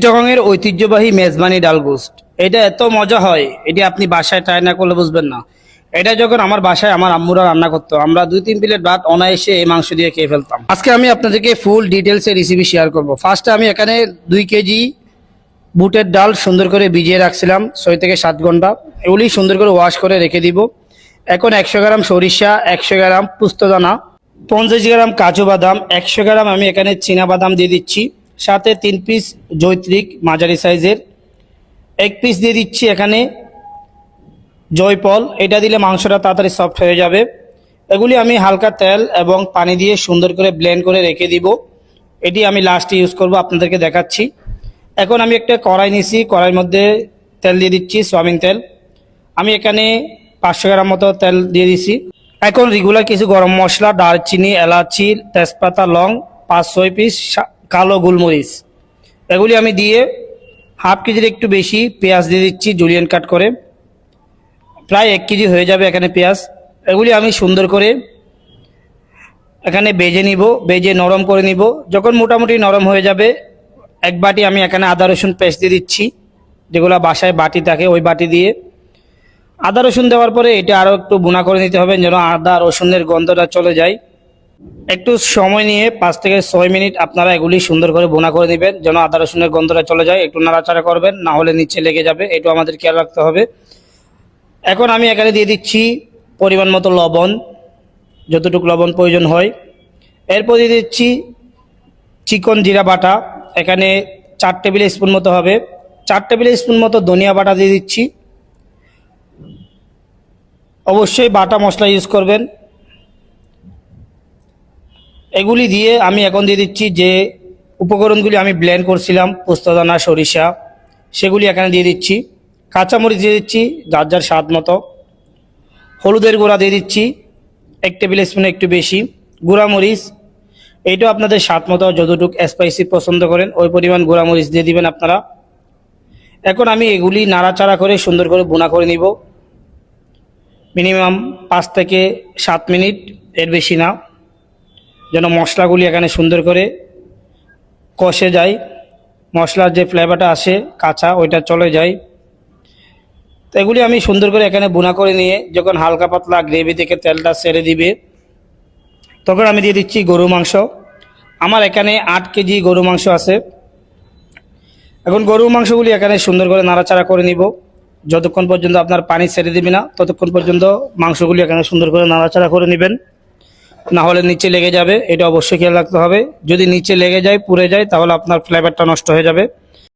চিটাগংয়ের ঐতিহ্যবাহী মেজবানি ডাল গোস্ট এটা এত মজা হয়, এটি আপনি বাসায় ট্রাই না করলে বুঝবেন না। এটা যখন আমার বাসায় আমার আম্মুরা রান্না করতো, আমরা দুই তিন প্লেট ভাত অনায়াসে এই মাংস দিয়ে খেয়ে ফেলতাম। আজকে আমি আপনাদেরকে ফুল ডিটেলসে রেসিপি শেয়ার করব। ফার্স্টে আমি এখানে দুই কেজি বুটের ডাল সুন্দর করে ভিজিয়ে রাখছিলাম, ছয় থেকে সাত ঘণ্টা। এগুলি সুন্দর করে ওয়াশ করে রেখে দিব। এখন একশো গ্রাম সরিষা, একশো গ্রাম পুস্তদানা পঞ্চাশ গ্রাম কাজু বাদাম, একশো গ্রাম আমি এখানে চীনা বাদাম দিয়ে দিচ্ছি। সাথে তিন পিস জৈত্রিক মাঝারি সাইজের। এক পিস দিয়ে দিচ্ছি এখানে জয়পল এটা দিলে মাংসটা তাড়াতাড়ি সফট হয়ে যাবে। এগুলি আমি হালকা তেল এবং পানি দিয়ে সুন্দর করে ব্লেন্ড করে রেখে দিব। এটি আমি লাস্টে ইউজ করব, আপনাদেরকে দেখাচ্ছি। এখন আমি একটা কড়াই নিছি, কড়াইয়ের মধ্যে তেল দিয়ে দিচ্ছি, সোয়াবিন তেল। আমি এখানে পাঁচশো গ্রাম মতো তেল দিয়ে দিছি। এখন রেগুলার কিছু গরম মশলা, দারচিনি, এলাচি, তেজপাতা, লং, পাঁচ ছয় পিস কালো গোলমরিচ। এগুলি আমি দিয়ে হাফ কেজির একটু বেশি পেঁয়াজ দিয়ে দিচ্ছি জুলিয়ান কাট করে। প্রায় এক কেজি হয়ে যাবে এখানে পেঁয়াজ। এগুলি আমি সুন্দর করে এখানে বেজে নিব, বেজে নরম করে নিব। যখন মোটামুটি নরম হয়ে যাবে, এক বাটি আমি এখানে আদা, রসুন পেস্ট দিয়ে দিচ্ছি, যেগুলো বাসায় বাটি থাকে ওই বাটি দিয়ে। আদা, রসুন দেওয়ার পরে এটা আরও একটু বুনা করে নিতে হবে, যেন আদা, রসুনের গন্ধটা চলে যায়। একটু সময় নিয়ে পাঁচ থেকে ছয় মিনিট আপনারা এগুলি সুন্দর করে বোনা করে নেবেন, যেন আদা, রসুনের গন্ধটা চলে যায়, একটু নাড়াচাড়া করবেন, না হলে নিচে লেগে যাবে এটা আমাদের খেয়াল রাখতে হবে। এখন আমি এখানে দিয়ে দিচ্ছি পরিমাণ মতো লবণ, যতটুকু লবণ প্রয়োজন হয়। এরপর দিয়ে দিচ্ছি চিকন জিরা বাটা, এখানে চার টেবিল স্পুন মতো হবে। চার টেবিল স্পুন মতো ধনিয়া বাটা দিয়ে দিচ্ছি। অবশ্যই বাটা মশলা ইউজ করবেন। এগুলি দিয়ে আমি এখন দিয়ে দিচ্ছি যে উপকরণগুলি আমি ব্লেন্ড করছিলাম, পোস্তদানা, সরিষা, সেগুলি এখানে দিয়ে দিচ্ছি। কাঁচামরিচ দিয়ে দিচ্ছি, যার যার স্বাদ মতো। হলুদের গুঁড়া দিয়ে দিচ্ছি, এক টেবিল স্পুন একটু বেশি। গুঁড়ামরিচ, এইটাও আপনাদের স্বাদ মতো, যতটুকু স্পাইসি পছন্দ করেন, ওই পরিমাণ গুঁড়ামরিচ দিয়ে দিবেন আপনারা। এখন আমি এগুলি নাড়াচাড়া করে সুন্দর করে বোনা করে নিব। মিনিমাম পাঁচ থেকে সাত মিনিট, এর বেশি না। যেন মশলাগুলি এখানে সুন্দর করে কষে যায়। মশলার যে ফ্লেভারটা আসে, কাঁচা, ওইটা চলে যায়। তো এগুলি আমি সুন্দর করে এখানে বোনা করে নিয়ে যখন হালকা পাতলা গ্রেভি থেকে তেলটা সেরে দিবে, তখন আমি দিয়ে দিচ্ছি গরু মাংস। আমার এখানে আট কেজি গরু মাংস আছে। এখন গরুর মাংসগুলি এখানে সুন্দর করে নাড়াচাড়া করে নিব। যতক্ষণ পর্যন্ত আপনার পানি ছেড়ে দিবি না, ততক্ষণ পর্যন্ত মাংসগুলি এখানে সুন্দর করে নাড়াচাড়া করে নেবেন। না হলে নিচে লেগে যাবে, এটা অবশ্যই খেয়াল রাখতে হবে। যদি নিচে লেগে যায়, পুড়ে যায়, তাহলে আপনার ফ্লেভারটা নষ্ট হয়ে যাবে।